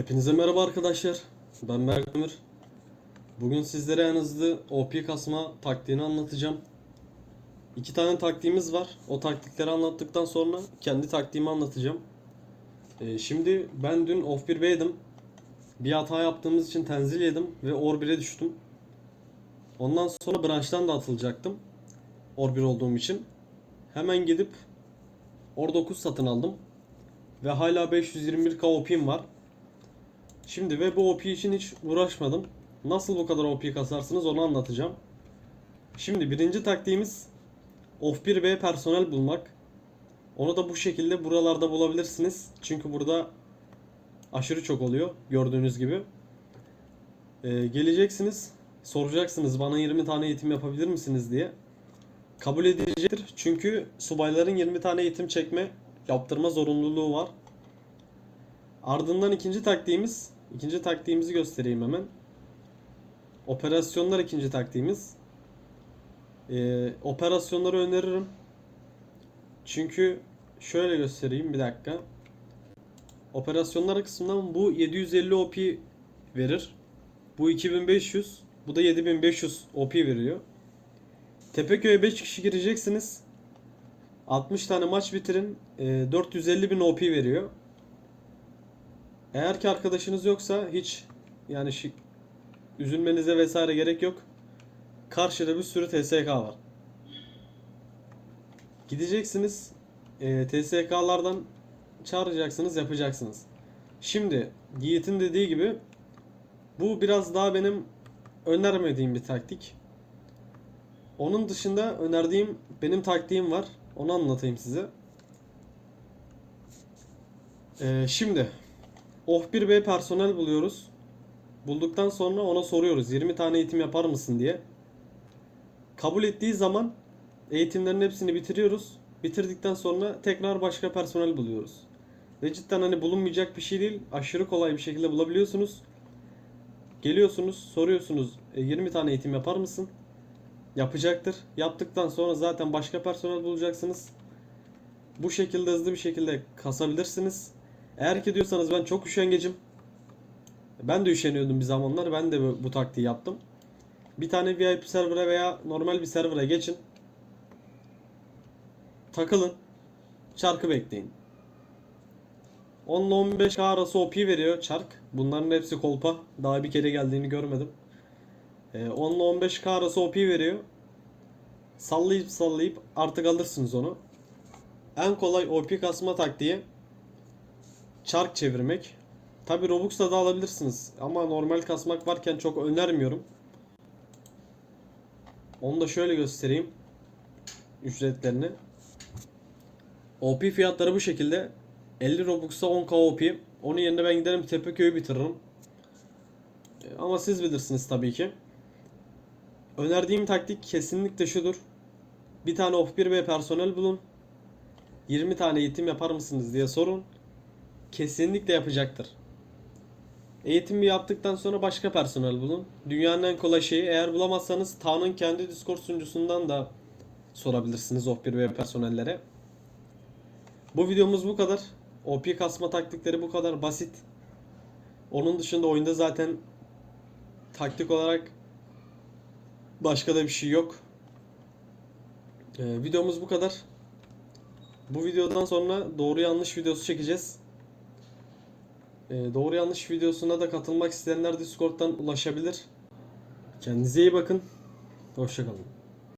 Hepinize merhaba arkadaşlar. Ben Berk Ömür. Bugün sizlere en hızlı OP kasma taktiğini anlatacağım. İki tane taktiğimiz var. O taktikleri anlattıktan sonra kendi taktiğimi anlatacağım. Ee, şimdi ben dün off 1B'ydim. Bir hata yaptığımız için tenzil yedim ve or 1'e düştüm. Ondan sonra branştan da atılacaktım. Or 1 olduğum için. Hemen gidip or 9 satın aldım. Ve hala 521k OP'm var. Şimdi ve bu OP için hiç uğraşmadım. Nasıl bu kadar OP kasarsınız onu anlatacağım. Şimdi birinci taktiğimiz off 1B personel bulmak. Onu da bu şekilde buralarda bulabilirsiniz. Çünkü burada aşırı çok oluyor gördüğünüz gibi. Ee, geleceksiniz soracaksınız bana 20 tane eğitim yapabilir misiniz diye. Kabul edilecektir. Çünkü subayların 20 tane eğitim çekme yaptırma zorunluluğu var. Ardından ikinci taktiğimiz, ikinci taktiğimizi göstereyim hemen. Operasyonlar ikinci taktiğimiz. Ee, operasyonları öneririm. Çünkü şöyle göstereyim bir dakika. Operasyonlar kısmından bu 750 OP verir. Bu 2500, bu da 7500 OP veriyor. Tepeköy'e 5 kişi gireceksiniz. 60 tane maç bitirin. e, 450 bin OP veriyor. Eğer ki arkadaşınız yoksa hiç yani şi- üzülmenize vesaire gerek yok. Karşıda bir sürü TSK var. Gideceksiniz e, TSK'lardan çağıracaksınız yapacaksınız. Şimdi Yiğit'in dediği gibi bu biraz daha benim önermediğim bir taktik. Onun dışında önerdiğim benim taktiğim var. Onu anlatayım size. Ee, şimdi Off 1B personel buluyoruz. Bulduktan sonra ona soruyoruz 20 tane eğitim yapar mısın diye. Kabul ettiği zaman eğitimlerin hepsini bitiriyoruz. Bitirdikten sonra tekrar başka personel buluyoruz. Ve cidden hani bulunmayacak bir şey değil. Aşırı kolay bir şekilde bulabiliyorsunuz. Geliyorsunuz, soruyorsunuz "E, 20 tane eğitim yapar mısın? Yapacaktır. Yaptıktan sonra zaten başka personel bulacaksınız. Bu şekilde hızlı bir şekilde kasabilirsiniz. Eğer ki diyorsanız ben çok üşengecim. Ben de üşeniyordum bir zamanlar. Ben de bu, taktiği yaptım. Bir tane VIP server'a veya normal bir server'a geçin. Takılın. Çarkı bekleyin. 10 ile 15k arası OP veriyor çark. Bunların hepsi kolpa. Daha bir kere geldiğini görmedim. Ee, 10 ile 15k arası OP veriyor. Sallayıp sallayıp artık alırsınız onu. En kolay OP kasma taktiği çark çevirmek. Tabi Robux'la da alabilirsiniz ama normal kasmak varken çok önermiyorum. Onu da şöyle göstereyim. Ücretlerini. OP fiyatları bu şekilde. 50 Robux'a 10k OP. Onun yerine ben giderim Tepeköy'ü bitiririm. E, Ama siz bilirsiniz tabii ki. Önerdiğim taktik kesinlikle şudur. Bir tane off 1B personel bulun. 20 tane eğitim yapar mısınız diye sorun. Kesinlikle yapacaktır. Eğitimi yaptıktan sonra başka personel bulun. Dünyanın en kolay şeyi eğer bulamazsanız Ta'nın kendi Discord sunucusundan da sorabilirsiniz off 1B personellere. Bu videomuz bu kadar. OP kasma taktikleri bu kadar basit. Onun dışında oyunda zaten taktik olarak başka da bir şey yok. Ee, videomuz bu kadar. Bu videodan sonra doğru yanlış videosu çekeceğiz. Ee, doğru yanlış videosuna da katılmak isteyenler Discord'dan ulaşabilir. Kendinize iyi bakın. Hoşçakalın.